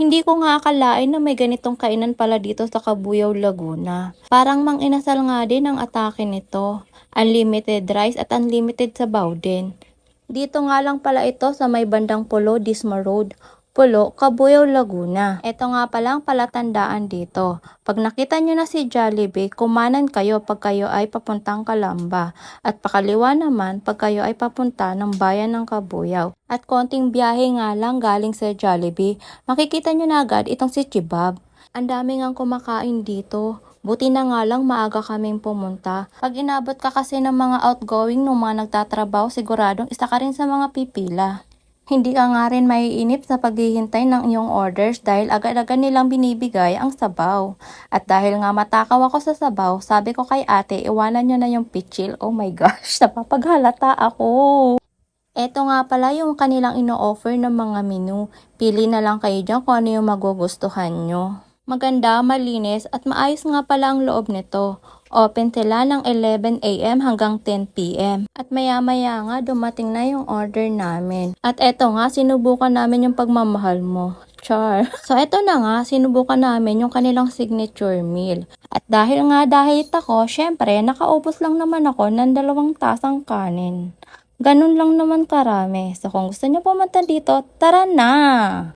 Hindi ko nga akalain na may ganitong kainan pala dito sa Cabuyao, Laguna. Parang mang inasal nga din ang atake nito. Unlimited rice at unlimited sabaw din. Dito nga lang pala ito sa may bandang Pulo, Disma Road. Pulo, Cabuyao, Laguna. Ito nga pala ang palatandaan dito. Pag nakita nyo na si Jollibee, kumanan kayo pag kayo ay papuntang Kalamba. At pakaliwa naman pag kayo ay papunta ng bayan ng Cabuyao. At konting biyahe nga lang galing sa Jollibee, makikita nyo na agad itong si Chibab. Ang dami ngang kumakain dito. Buti na nga lang maaga kaming pumunta. Pag inabot ka kasi ng mga outgoing ng mga nagtatrabaho, siguradong isa ka rin sa mga pipila. Hindi ka nga rin maiinip sa paghihintay ng iyong orders dahil agad-agad nilang binibigay ang sabaw. At dahil nga matakaw ako sa sabaw, sabi ko kay ate, iwanan niyo na yung pichil. Oh my gosh, napapaghalata ako. Eto nga pala yung kanilang ino-offer ng mga menu. Pili na lang kayo dyan kung ano yung magugustuhan nyo. Maganda, malinis, at maayos nga pala ang loob nito. Open sila ng 11am hanggang 10pm. At maya-maya nga dumating na yung order namin. At eto nga, sinubukan namin yung pagmamahal mo. Char. So eto na nga, sinubukan namin yung kanilang signature meal. At dahil nga dahil ako, syempre, nakaubos lang naman ako ng dalawang tasang kanin. Ganun lang naman karami. So kung gusto nyo pumunta dito, tara na!